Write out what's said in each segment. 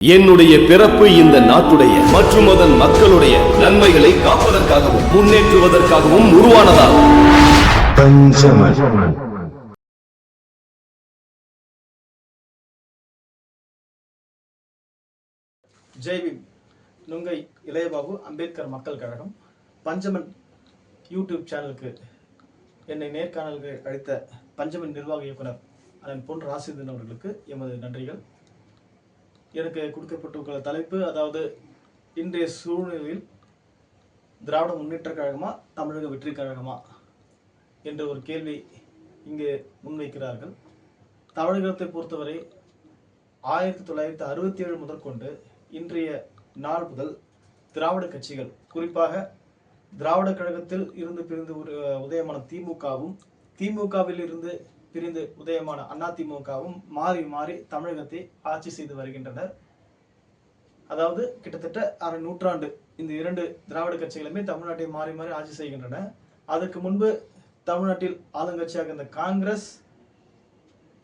என்னுடைய பிறப்பு இந்த நாட்டுடைய மற்றும் அதன் மக்களுடைய நன்மைகளை காப்பதற்காகவும் முன்னேற்றுவதற்காகவும் உருவானதாகும். பஞ்சமன். ஜெய்பீம் நுங்கை இளையபாபு அம்பேத்கர் மக்கள் கழகம். பஞ்சமன் யூடியூப் சேனலுக்கு என்னை நேர்காணலுக்கு அழைத்த பஞ்சமன் நிர்வாக இயக்குனர் அதன் பொன் ராசிதன் அவர்களுக்கு எமது நன்றிகள். எனக்கு கொடுக்கப்பட்டுள்ள தலைப்பு அதாவது இன்றைய சூழ்நிலையில் திராவிட முன்னேற்ற கழகமா தமிழக வெற்றி கழகமா என்ற ஒரு கேள்வி இங்கு முன்வைக்கிறார்கள். தமிழகத்தை பொறுத்தவரை ஆயிரத்தி தொள்ளாயிரத்தி அறுபத்தி ஏழு முதற்கொண்டு இன்றைய நாள் முதல் திராவிட கட்சிகள் குறிப்பாக திராவிட கழகத்தில் இருந்து பிரிந்து ஒரு உதயமான திமுகவும் திமுகவில் இருந்து பிரிந்து உதயமான அதிமுகவும் மாறி மாறி தமிழகத்தை ஆட்சி செய்து வருகின்றனர். அதாவது கிட்டத்தட்ட அரை நூற்றாண்டு இந்த இரண்டு திராவிட கட்சிகளுமே தமிழ்நாட்டை மாறி மாறி ஆட்சி செய்கின்றன. அதற்கு முன்பு தமிழ்நாட்டில் ஆளுங்கட்சியாக இருந்த காங்கிரஸ்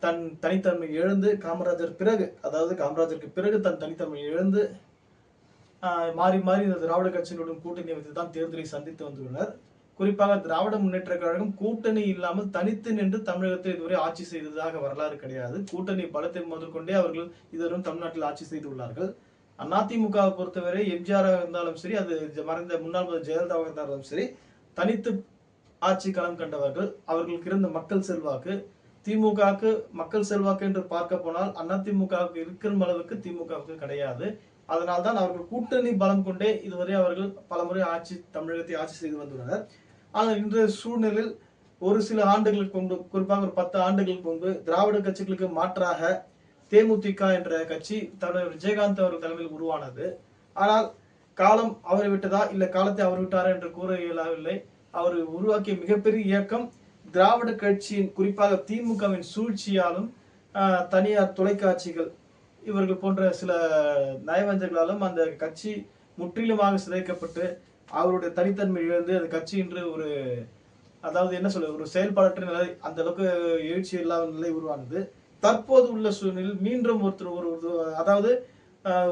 தன் தனித்தன்மை எழுந்து காமராஜர் பிறகு அதாவது காமராஜருக்கு பிறகு தன் தனித்தன்மை இழந்து மாறி மாறி இந்த திராவிட கட்சிகளுடன் கூட்டணி வைத்து தான் தேர்தலை சந்தித்து வந்துள்ளனர். குறிப்பாக திராவிட முன்னேற்ற கழகம் கூட்டணி இல்லாமல் தனித்து நின்று தமிழகத்தில் இதுவரை ஆட்சி செய்ததாக வரலாறு கிடையாது. கூட்டணி பலத்தை முதற்கொண்டே அவர்கள் இதுவரும் தமிழ்நாட்டில் ஆட்சி செய்துள்ளார்கள். அதிமுகவை பொறுத்தவரை எம்ஜிஆராக இருந்தாலும் சரி அது மறைந்த முன்னாள் ஜெயலலிதாவாக இருந்தாலும் சரி தனித்து ஆட்சி களம் கண்டவர்கள் அவர்களுக்கு இருந்த மக்கள் செல்வாக்கு திமுகவுக்கு மக்கள் செல்வாக்கு என்று பார்க்க போனால் அதிமுகவுக்கு இருக்கிற அளவுக்கு திமுகவுக்கு கிடையாது. அதனால் தான் அவர்கள் கூட்டணி பலம் கொண்டே இதுவரை அவர்கள் பலமுறை ஆட்சி தமிழகத்தை ஆட்சி செய்து வந்துள்ளனர். ஆனால் இன்றைய சூழ்நிலையில் ஒரு சில ஆண்டுகளுக்கு முன்பு குறிப்பாக ஒரு பத்து ஆண்டுகளுக்கு முன்பு திராவிட கட்சிகளுக்கு மாற்றாக தேமுதிக என்ற கட்சி தலைவர் விஜயகாந்த் அவர்கள் தலைமையில் உருவானது. ஆனால் காலம் அவரை விட்டதா? இல்ல காலத்தை அவர் விட்டாரா என்று கூற இயலவில்லை. அவர் உருவாக்கிய மிகப்பெரிய இயக்கம் திராவிட கட்சியின் குறிப்பாக திமுகவின் சூழ்ச்சியாலும் தனியார் தொலைக்காட்சிகள் இவர்கள் போன்ற சில நயவஞ்சர்களாலும் அந்த கட்சி முற்றிலுமாக சிதைக்கப்பட்டு அவருடைய தனித்தன்மை இழந்து அந்த கட்சி என்று ஒரு அதாவது என்ன சொல்ல ஒரு செயல்பாடற்ற நிலை அந்த அளவுக்கு எழுச்சி இல்லாத நிலை உருவானது. தற்போது உள்ள சூழ்நிலையில் மீண்டும் ஒருத்தர் ஒரு அதாவது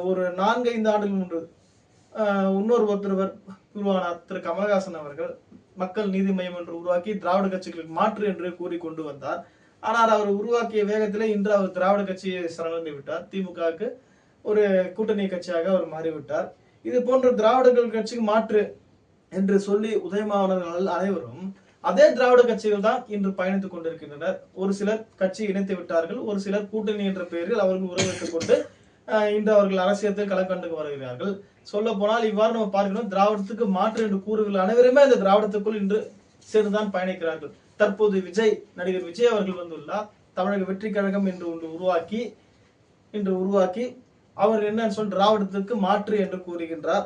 ஒரு நான்கு ஐந்து ஆண்டுகள் முன்பு இன்னொரு ஒருத்தர் உருவானார் திரு. கமல்ஹாசன் அவர்கள் மக்கள் நீதி மையம் என்று உருவாக்கி திராவிட கட்சிகளுக்கு மாற்று என்று கூறி கொண்டு வந்தார். ஆனால் அவர் உருவாக்கிய வேகத்திலே இன்று அவர் திராவிட கட்சியை சரணடைந்து விட்டார். திமுகவுக்கு ஒரு கூட்டணி கட்சியாக அவர் மாறிவிட்டார். இது போன்ற திராவிடர்கள் கட்சிக்கு மாற்று என்று சொல்லி உதயமானவர்கள் அனைவரும் அதே திராவிட கட்சிகள் தான் இன்று பயணித்துக் கொண்டிருக்கின்றனர். ஒரு சிலர் கட்சி இணைத்து விட்டார்கள் ஒரு சிலர் கூட்டணி என்ற பெயரில் அவர்கள் உறவு கொண்டு இன்று அவர்கள் அரசியத்தில் களம் கண்டு வருகிறார்கள். சொல்ல போனால் இவ்வாறு நம்ம பார்க்கணும் திராவிடத்துக்கு மாற்று என்று கூறுகிற அனைவருமே அந்த திராவிடத்துக்குள் இன்று சேர்ந்துதான் பயணிக்கிறார்கள். தற்போது விஜய் நடிகர் விஜய் அவர்கள் வந்துள்ளார். தமிழக வெற்றி கழகம் என்று ஒன்று உருவாக்கி இன்று உருவாக்கி அவர் என்னன்னு சொல் திராவிடத்துக்கு மாற்று என்று கூறுகின்றார்.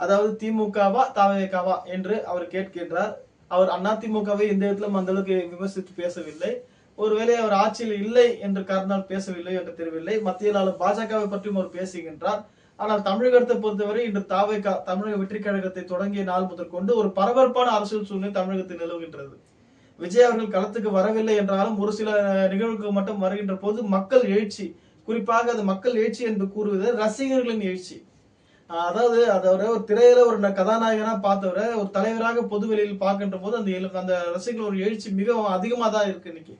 அதாவது திமுகவா தவகவா என்று அவர் கேட்கின்றார். அவர் அதிமுகவை எந்த இடத்திலும் அந்த அளவுக்கு விமர்சித்து பேசவில்லை. ஒருவேளை அவர் ஆட்சியில் இல்லை என்று காரணம் பேசவில்லை என்று தெரியவில்லை. மத்தியில் ஆளும் பாஜகவை பற்றியும் அவர் பேசுகின்றார். ஆனால் தமிழகத்தை பொறுத்தவரை இன்று தாவேகா தமிழக வெற்றி கழகத்தை தொடங்கிய நாள் முதற்கொண்டு ஒரு பரபரப்பான அரசியல் சூழ்நிலை தமிழகத்தில் நிலவுகின்றது. விஜய் அவர்கள் களத்துக்கு வரவில்லை என்றாலும் ஒரு சில நிகழ்வுக்கு மட்டும் வருகின்ற போது மக்கள் எழுச்சி குறிப்பாக அது மக்கள் எழுச்சி என்று கூறுவது ரசிகர்களின் எழுச்சி. அதாவது அதோட ஒரு திரையில ஒரு கதாநாயகனா பார்த்தவரை ஒரு தலைவராக பொதுவெளியில் பார்க்கின்ற போது அந்த அந்த ரசிகர்கள் ஒரு எழுச்சி மிகவும் அதிகமாக தான் இருக்கு இன்னைக்கு.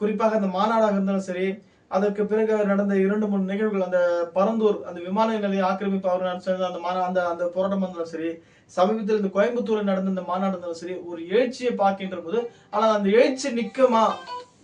குறிப்பாக அந்த மாநாடாக இருந்தாலும் சரி அதற்கு பிறகு நடந்த இரண்டு மூணு நிகழ்வுகள் அந்த பரந்தூர் அந்த விமான நிலைய ஆக்கிரமிப்பு அவர் நடந்த அந்த மாநா அந்த அந்த போராட்டம் இருந்தாலும் சரி சமீபத்தில் இந்த கோயம்புத்தூரில் நடந்த இந்த மாநாடு இருந்தாலும் சரி ஒரு எழுச்சியை பார்க்கின்ற போது ஆனால் அந்த எழுச்சி நிற்குமா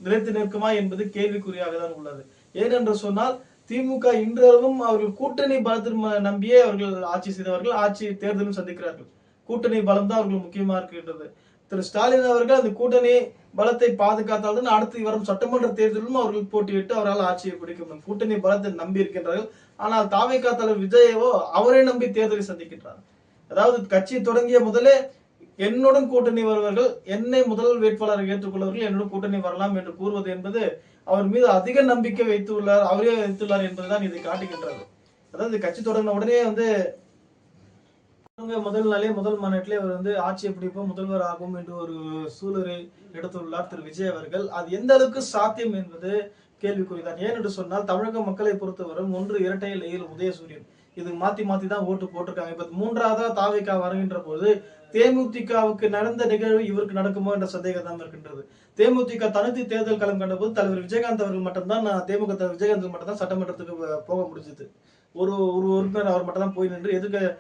நிலைத்து நிற்குமா என்பது கேள்விக்குறியாக தான் உள்ளது. ஏனென்று சொன்னால் திமுக இன்றளவும் அவர்கள் கூட்டணி பலத்தை ம- நம்பியே அவர்கள் ஆட்சி செய்தவர்கள் ஆட்சி தேர்தலும் சந்திக்கிறார்கள். கூட்டணி பலம் தான் அவர்கள் முக்கியமா இருக்கின்றது. திரு. ஸ்டாலின் அவர்கள் அந்த கூட்டணி பலத்தை பாதுகாத்தால்தான் அடுத்து வரும் சட்டமன்ற தேர்தலிலும் அவர்கள் போட்டியிட்டு அவரால் ஆட்சியை பிடிக்க முடியும். கூட்டணி பலத்தை நம்பி இருக்கின்றார்கள். ஆனால் தாவேகா தலைவர் விஜயவோ அவரை நம்பி தேர்தலை சந்திக்கின்றார். அதாவது கட்சி தொடங்கிய முதலே என்னுடன் கூட்டணி வருவர்கள் என்னை முதல் வேட்பாளரை ஏற்றுக்கொள்ளவர்கள் என்னுடன் கூட்டணி வரலாம் என்று கூறுவது என்பது அவர் மீது அதிக நம்பிக்கை வைத்துள்ளார் அவரே வைத்துள்ளார் என்பதுதான் இதை காட்டுகின்றது. அதாவது கட்சி தொடங்கின உடனே வந்து முதல் நாளே முதல் மாநாட்டிலே அவர் வந்து ஆட்சியை பிடிப்போம் முதல்வர் ஆகும் என்று ஒரு சூழலை எடுத்துள்ளார் திரு விஜய் அவர்கள். அது எந்த அளவுக்கு சாத்தியம் என்பது கேள்விக்குறிதான். ஏன் என்று சொன்னால் தமிழக மக்களை பொறுத்தவரை ஒன்று இரட்டை இலையில் உதயசூரியன். இது மாத்தி மாத்தி தான் ஓட்டு போட்டிருக்காங்க. இப்ப மூன்றாவதா தாவிக்கா வருகின்ற போது தேமுதிகவுக்கு நடந்த நிகழ்வு இவருக்கு நடக்குமோ என்ற சந்தேகம் தான் இருக்கின்றது. தேமுதிக தனித்து தேர்தல் களம் கண்டபோது தலைவர் விஜயகாந்த் அவர்கள் மட்டும்தான் நான் தேமுக தலைவர் விஜயகாந்த் மட்டும் தான் சட்டமன்றத்துக்கு போ- போக முடிஞ்சது. ஒரு ஒரு உறுப்பினர் அவர் மட்டும் தான் போய் நின்று எதிர்க்க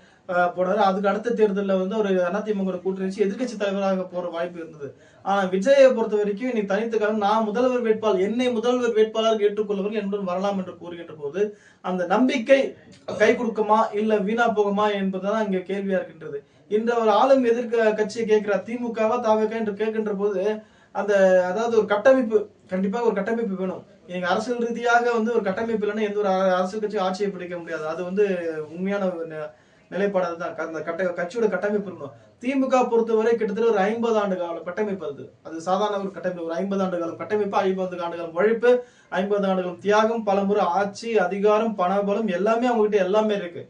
போனாரு அதுக்கு அடுத்த தேர்தலில் வந்து ஒரு அதிமுக கூட்டணி வச்சு தலைவராக போற வாய்ப்பு இருந்தது. ஆனா விஜயை பொறுத்த வரைக்கும் இன்னைக்கு தனித்துக்காக நான் முதல்வர் வேட்பாளர் என்னை முதல்வர் வேட்பாளர் ஏற்றுக்கொள்ளவர்கள் என்னுடன் வரலாம் என்று கூறுகின்ற போது அந்த நம்பிக்கை கை கொடுக்குமா இல்ல வீணா போகுமா என்பதுதான் இங்க கேள்வியா இருக்கின்றது. இன்று ஒரு ஆளும் எதிர்க்க கட்சியை கேட்கிறார் திமுகவா தாவக என்று கேட்கின்ற போது அந்த அதாவது ஒரு கட்டமைப்பு கண்டிப்பாக ஒரு கட்டமைப்பு வேணும். நீங்க அரசியல் ரீதியாக வந்து ஒரு கட்டமைப்பு இல்லைன்னா எந்த ஒரு அரசியல் கட்சியும் ஆட்சியை பிடிக்க முடியாது. அது வந்து உண்மையான நிலைப்பாடு அதுதான் அந்த கட்ட கட்சியோட கட்டமைப்பு இருக்கணும். திமுக பொறுத்தவரை கிட்டத்தட்ட ஒரு ஐம்பது ஆண்டு கால கட்டமைப்பு அது. அது சாதாரண ஒரு கட்டமைப்பு. ஒரு ஐம்பது ஆண்டு காலம் கட்டமைப்பு ஐம்பது ஆண்டு காலம் உழைப்பு ஐம்பது ஆண்டுகளும் தியாகம் பலமுறை ஆட்சி அதிகாரம் பணபலம் எல்லாமே அவங்ககிட்ட எல்லாமே இருக்கு.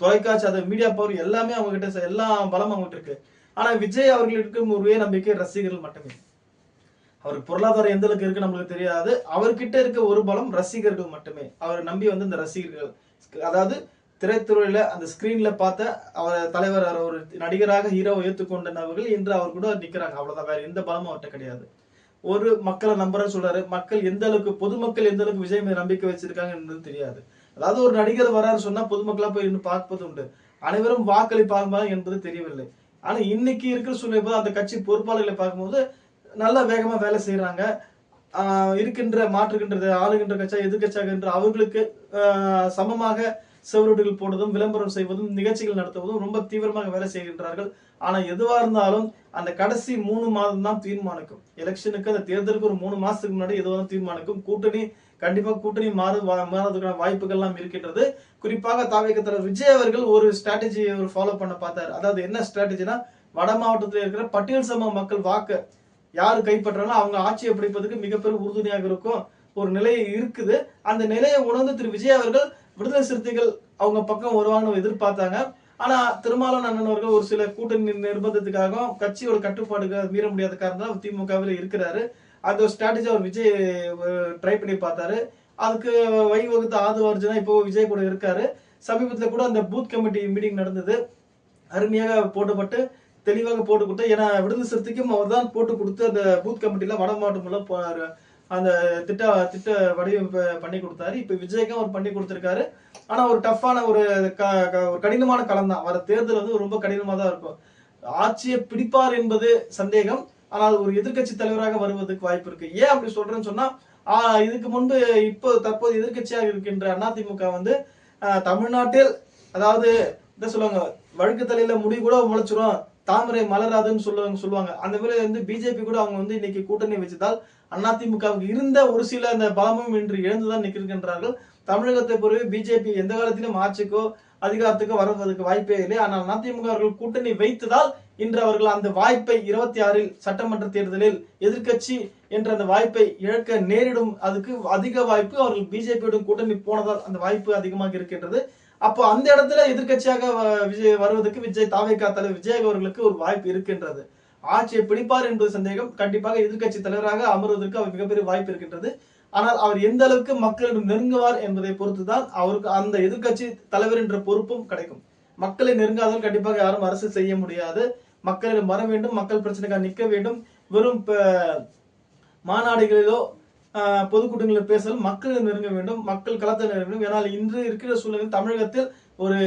தொலைக்காட்சி அது மீடியா பவர் எல்லாமே அவங்ககிட்ட எல்லா பலம் அவங்க கிட்ட இருக்கு. ஆனா விஜய் அவர்களுக்கு ஒரே நம்பிக்கை ரசிகர்கள் மட்டுமே. அவருக்கு பொருளாதாரம் எந்த அளவுக்கு இருக்கு நம்மளுக்கு தெரியாது. அவர்கிட்ட இருக்க ஒரு பலம் ரசிகர்கள் மட்டுமே. அவரை நம்பி வந்து இந்த ரசிகர்கள் அதாவது திரைத்துறையில் அந்த ஸ்க்ரீனில் பார்த்த அவர் தலைவர் ஒரு நடிகராக ஹீரோவை ஏற்றுக்கொண்ட நபர்கள் இன்று அவர் கூட நிற்கிறாங்க அவ்வளோதான் வேற எந்த பலமும் அவர்கிட்ட கிடையாது. ஒரு மக்களை நம்புறேன்னு சொல்றாரு. மக்கள் எந்த அளவுக்கு பொதுமக்கள் எந்த அளவுக்கு விஜய் மீது நம்பிக்கை வச்சிருக்காங்கன்றது தெரியாது. அதாவது ஒரு நடிகர் வராரு சொன்னா பொதுமக்களா போய் இன்னும் பார்ப்பது உண்டு. அனைவரும் வாக்களிப்பாங்க என்பது தெரியவில்லை. ஆனா இன்னைக்கு இருக்கிற சூழ்நிலை போது அந்த கட்சி பொறுப்பாளர்களை பார்க்கும்போது நல்லா வேகமா வேலை செய்யறாங்க இருக்கின்ற மாற்றுகின்றது ஆளுகின்ற கட்சா எதிர்கட்சாகின்ற அவர்களுக்கு சமமாக செவரொட்டிகள் போடுவதும் விளம்பரம் செய்வதும் நிகழ்ச்சிகள் நடத்துவதும் ரொம்ப தீவிரமாக வேலை செய்கின்றார்கள். ஆனால் எதுவாக இருந்தாலும் அந்த கடைசி மூணு மாதம் தான் தீர்மானிக்கும். எலெக்ஷனுக்கு அந்த தேர்தலுக்கு ஒரு மூணு மாதத்துக்கு முன்னாடி எதுவாக தீர்மானிக்கும். கூட்டணி கண்டிப்பாக கூட்டணி மாறு மாறதுக்கான வாய்ப்புகள்லாம் இருக்கின்றது. குறிப்பாக தாவேக தலைவர் விஜய் அவர்கள் ஒரு ஸ்ட்ராட்டஜி ஒரு ஃபாலோ பண்ண பார்த்தார். அதாவது என்ன ஸ்ட்ராட்டஜினா வட மாவட்டத்தில் இருக்கிற பட்டியல் சமூக மக்கள் வாக்கு யார் கைப்பற்றாலும் அவங்க ஆட்சியை பிடிப்பதற்கு மிகப்பெரும் உறுதுணையாக இருக்கும் ஒரு நிலை இருக்குது. அந்த நிலையை உணர்ந்து திரு விஜய் அவர்கள் விடுதலை சிறுத்தைகள் அவங்க பக்கம் வருவாங்கன்னு எதிர்பார்த்தாங்க. ஆனா திருமாவளவன் அண்ணன் அவர்கள் ஒரு சில கூட்டணி நிர்பந்தத்துக்காகவும் கட்சியோட கட்டுப்பாடுக்கு மீற முடியாத காரணம் திமுகவில் இருக்கிறாரு. அந்த ஒரு ஸ்ட்ராட்டஜி அவர் விஜய் ட்ரை பண்ணி பார்த்தாரு. அதுக்கு வழிவகுத்த ஆதவ அர்ஜுனா இப்போ விஜய் கூட இருக்காரு. சமீபத்துல கூட அந்த பூத் கமிட்டி மீட்டிங் நடந்தது. அருமையாக போட்டுப்பட்டு தெளிவாக போட்டு கொடுத்து ஏன்னா விடுதலை சிறுத்தைக்கும் அவர் தான் போட்டு கொடுத்து அந்த பூத் கமிட்டியில் வட மாவட்டம் போ- அந்த திட்ட திட்ட வடிவமைப்பு பண்ணி கொடுத்தாரு. இப்போ விஜய்க்கும் அவர் பண்ணி கொடுத்துருக்காரு. ஆனால் ஒரு டஃப்பான ஒரு க- க- ஒரு கடினமான களம் தான். வர தேர்தல் வந்து ரொம்ப கடினமாக தான் இருக்கும். ஆட்சியை பிடிப்பார் என்பது சந்தேகம். ஆனால் ஒரு எதிர்க்கட்சி தலைவராக வருவதற்கு வாய்ப்பு இருக்கு. ஏன் அப்படி சொல்றேன்னு சொன்னா இதுக்கு முன்பு இப்போ தற்போது எதிர்க்கட்சியாக இருக்கின்ற அதிமுக வந்து தமிழ்நாட்டில் அதாவது என்ன சொல்லுவாங்க வழுக்கு தலையில முடி கூட முளைச்சிரும். தாமரை மலராதுன்னு சொல்லுவாங்க சொல்லுவாங்க. அந்த மாதிரி வந்து பிஜேபி கூட அவங்க வந்து இன்னைக்கு கூட்டணி வச்சதால் அதிமுகவுக்கு இருந்த ஒரு சில அந்த பலமும் இன்று இழந்துதான் நிற்கின்றார்கள். தமிழகத்தை பொறுத்து பிஜேபி எந்த காலத்திலும் ஆட்சிக்கோ அதிகாரத்துக்கு வருவதற்கு வாய்ப்பே இல்லை. ஆனால் அதிமுக அவர்கள் கூட்டணி வைத்ததால் இன்று அவர்கள் அந்த வாய்ப்பை இருபத்தி ஆறில் சட்டமன்ற தேர்தலில் எதிர்க்கட்சி என்ற அந்த வாய்ப்பை இழக்க நேரிடும். அதுக்கு அதிக வாய்ப்பு அவர்கள் பிஜேபியுடன் கூட்டணி போனதால் அந்த வாய்ப்பு அதிகமாக இருக்கின்றது. அப்போ அந்த இடத்துல எதிர்க்கட்சியாக வ- விஜய் வருவதற்கு விஜய் தாவேக்கா தலைவர் விஜய் அவர்களுக்கு ஒரு வாய்ப்பு இருக்கின்றது. ஆட்சியை பிடிப்பார் என்பது சந்தேகம். கண்டிப்பாக எதிர்க்கட்சி தலைவராக அமர்வதற்கு அவர் மிகப்பெரிய வாய்ப்பு இருக்கின்றது. ஆனால் அவர் எந்த அளவுக்கு மக்களிடம் நெருங்குவார் என்பதை பொறுத்துதான் அவருக்கு அந்த எதிர்க்கட்சி தலைவர் என்ற பொறுப்பும் கிடைக்கும். மக்களை நெருங்காதவர்கள் கண்டிப்பாக யாரும் அரசு செய்ய முடியாது. மக்களிடம் வர வேண்டும் மக்கள் பிரச்சனைக்காக நிற்க வேண்டும். வெறும் மாநாடுகளிலோ பொதுக்கூட்டங்களில் பேசலும் மக்களிடம் நெருங்க வேண்டும் மக்கள் களத்தை நெருங்க வேண்டும். ஏன்னால் இன்று இருக்கிற சூழ்நிலை தமிழகத்தில் ஒரு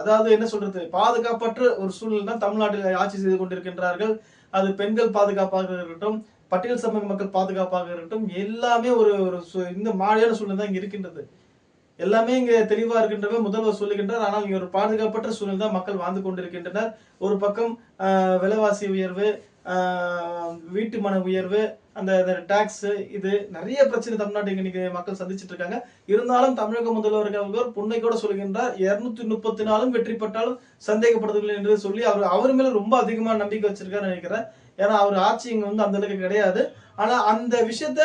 அதாவது என்ன சொல்றது பாதுகாப்பற்ற ஒரு சூழ்நிலை தான் தமிழ்நாட்டில் ஆட்சி செய்து கொண்டிருக்கின்றார்கள். அது பெண்கள் பாதுகாப்பாக இருக்கட்டும் பட்டியல் சமூக மக்கள் பாதுகாப்பாக இருக்கட்டும் எல்லாமே ஒரு ஒரு சு- இந்த மாதிரியான சூழ்நிலை தான் இங்க இருக்கின்றது. எல்லாமே இங்க தெளிவா இருக்கின்றவை முதல்வர் சொல்லுகின்றார். ஆனால் இங்க ஒரு பாதுகாப்பற்ற சூழ்நிலை தான் மக்கள் வாழ்ந்து கொண்டிருக்கின்றனர். ஒரு பக்கம் விலைவாசி உயர்வு வீட்டு மன உயர்வு அந்த டாக்ஸ் இது நிறைய பிரச்சனை தமிழ்நாட்டில் இன்னைக்கு மக்கள் சந்திச்சுட்டு இருக்காங்க. இருந்தாலும் தமிழக முதல்வர்கள் அவர் கூட சொல்கின்றார் இருநூத்தி முப்பத்தி நாலும் வெற்றி பெற்றாலும் சந்தேகப்படுவதில்லை என்று சொல்லி அவர் அவர் மேல ரொம்ப அதிகமான நம்பிக்கை வச்சிருக்காரு நினைக்கிறேன். ஏன்னா அவர் ஆட்சி இங்க வந்து அந்த அளவுக்கு கிடையாது. ஆனா அந்த விஷயத்த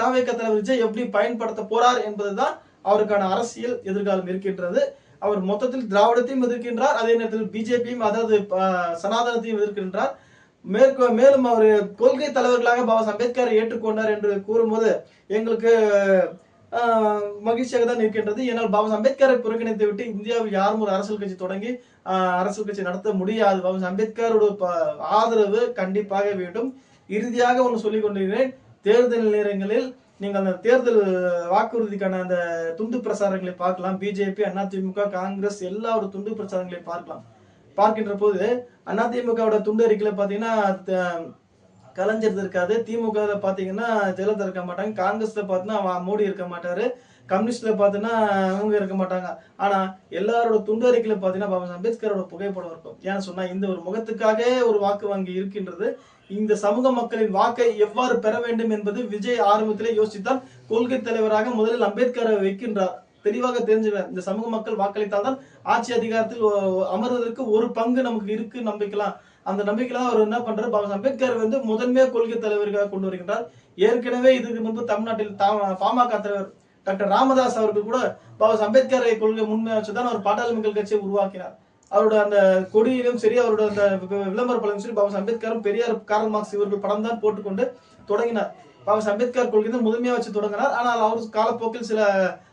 தாவேக்க தலைவர் விஜய் எப்படி பயன்படுத்த போறார் என்பதுதான் அவருக்கான அரசியல் எதிர்காலம் இருக்கின்றது. அவர் மொத்தத்தில் திராவிடத்தையும் எதிர்க்கின்றார் அதே நேரத்தில் பிஜேபியும் அதாவது சனாதனத்தையும் எதிர்க்கின்றார். மேற்கொ மேலும் அவர் கொள்கை தலைவர்களாக பாபா அம்பேத்கரை ஏற்றுக்கொண்டார் என்று கூறும்போது எங்களுக்கு மகிழ்ச்சியாக தான் இருக்கின்றது. ஏன்னால் பாபா அம்பேத்கரை புறக்கணித்து விட்டு இந்தியாவில் யாரும் ஒரு அரசியல் கட்சி தொடங்கி அரசியல் கட்சி நடத்த முடியாது. பாபா அம்பேத்கரோட ஆதரவு கண்டிப்பாக வேண்டும். இறுதியாக ஒன்று சொல்லிக் கொண்டிருக்கிறேன். தேர்தல் நேரங்களில் நீங்கள் அந்த தேர்தல் வாக்குறுதிக்கான அந்த துண்டு பிரசாரங்களை பார்க்கலாம். பிஜேபி அதிமுக காங்கிரஸ் எல்லா ஒரு துண்டு பிரச்சாரங்களை பார்க்கலாம். பார்க்கின்ற போது அதிமுகவோட துண்டு அறிக்கையில் பார்த்தீங்கன்னா த- கலைஞர் இருக்காது. திமுக பார்த்தீங்கன்னா பாத்தீங்கன்னா ஜெயலலிதா இருக்க மாட்டாங்க. காங்கிரஸ்ல பாத்தீங்கன்னா மோடி இருக்க மாட்டாரு. கம்யூனிஸ்ட்ல பாத்தீங்கன்னா அவங்க இருக்க மாட்டாங்க. ஆனா எல்லாரோட துண்டு அறிக்கையில பாத்தீங்கன்னா பாபா அம்பேத்கரோட புகைப்படம் இருக்கும். ஏன்னு சொன்னா இந்த ஒரு முகத்துக்காக ஒரு வாக்கு வங்கி இருக்கின்றது. இந்த சமூக மக்களின் வாக்கை எவ்வாறு பெற வேண்டும் என்பது விஜய் ஆரம்பத்திலே யோசித்தால் கொள்கை தலைவராக முதலில் அம்பேத்கரை வைக்கின்றார். தெளிவாக தெரிஞ்சுவேன். இந்த சமூக மக்கள் வாக்களித்தால் தான் ஆட்சி அதிகாரத்தில் அமர்வதற்கு ஒரு பங்கு நமக்கு இருக்கு நம்பிக்கலாம். அந்த நம்பிக்கையில அவர் என்ன பண்றாரு? பாபா அம்பேத்கர் வந்து முதன்மை கொள்கை தலைவர்களாக கொண்டு வருகின்றார். ஏற்கனவே இதுக்கு முன்பு தமிழ்நாட்டில் தா- பாமக தலைவர் டாக்டர் ராமதாஸ் அவர்கள் கூட பாபா அம்பேத்கரை கொள்கை முன்மை வச்சுதான் அவர் பாட்டாளி மக்கள் கட்சியை உருவாக்கினார். அவரோட அந்த கொடியிலும் சரி அவரோட அந்த விளம்பர பலனும் சரி பாபா அம்பேத்கரும் பெரியார் காரல் மார்க்ஸ் இவர்கள் படம் தான் போட்டுக்கொண்டு தொடங்கினார். பாபா அம்பேத்கர் கொள்கை தான் முதன்மையா வச்சு தொடங்கினார். ஆனால் அவர் காலப்போக்கில் சில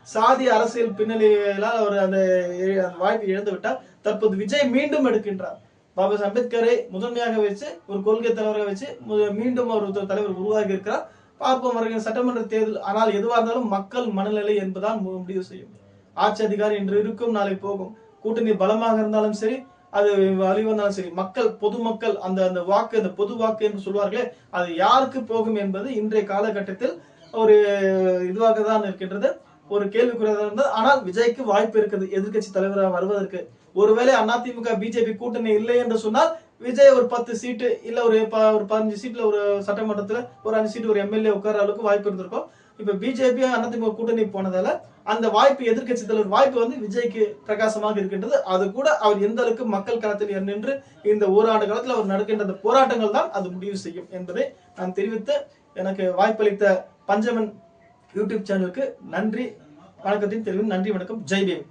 சாதி அரசியல் பின்னணிகளால் அவர் அந்த அந்த வாய்ப்பை இழந்து விட்டார். தற்போது விஜய் மீண்டும் எடுக்கின்றார். பாபா அம்பேத்கரை முதன்மையாக வச்சு ஒரு கொள்கை தலைவராக வச்சு மீண்டும் அவர் தலைவர் உருவாகி இருக்கிறார். பார்ப்போம் வருகிற சட்டமன்ற தேர்தல் ஆனால் எதுவாக இருந்தாலும் மக்கள் மனநிலை என்பதால் மு- முடிவு செய்யும். ஆட்சி அதிகாரி இன்று இருக்கும் நாளை போகும். கூட்டணி பலமாக இருந்தாலும் சரி அது வழிவந்தாலும் சரி மக்கள் பொதுமக்கள் அந்த அந்த வாக்கு அந்த பொது வாக்கு என்று சொல்வார்களே அது யாருக்கு போகும் என்பது இன்றைய காலகட்டத்தில் ஒரு இதுவாக தான் இருக்கின்றது. ஒரு கேள்விக்குறியாக இருந்தது. ஆனால் விஜய்க்கு வாய்ப்பு இருக்குது எதிர்க்கட்சி தலைவராக வருவதற்கு. ஒருவேளை அதிமுக பிஜேபி கூட்டணி இல்லை என்று சொன்னால் விஜய் ஒரு பத்து சீட்டு இல்ல ஒரு ப- ஒரு பதினஞ்சு சீட்ல ஒரு சட்டமன்றத்துல ஒரு அஞ்சு சீட்டு ஒரு எம்எல்ஏ உட்கார அளவுக்கு வாய்ப்பு இருந்திருக்கும். இப்ப பிஜேபி அதிமுக கூட்டணி போனதால அந்த வாய்ப்பு எதிர்க்கட்சி தலைவர் வாய்ப்பு வந்து விஜய்க்கு பிரகாசமாக இருக்கின்றது. அது கூட அவர் எந்த அளவுக்கு மக்கள் களத்தில் நின்று இந்த ஓராண்டு காலத்தில் அவர் நடக்கின்ற அந்த போராட்டங்கள் தான் அது முடிவு செய்யும் என்பதை நான் தெரிவித்து எனக்கு வாய்ப்பளித்த பஞ்சமன் யூடியூப் சேனலுக்கு நன்றி. வணக்கத்தின் தெரிவித்து நன்றி வணக்கம். ஜெய் பீம்.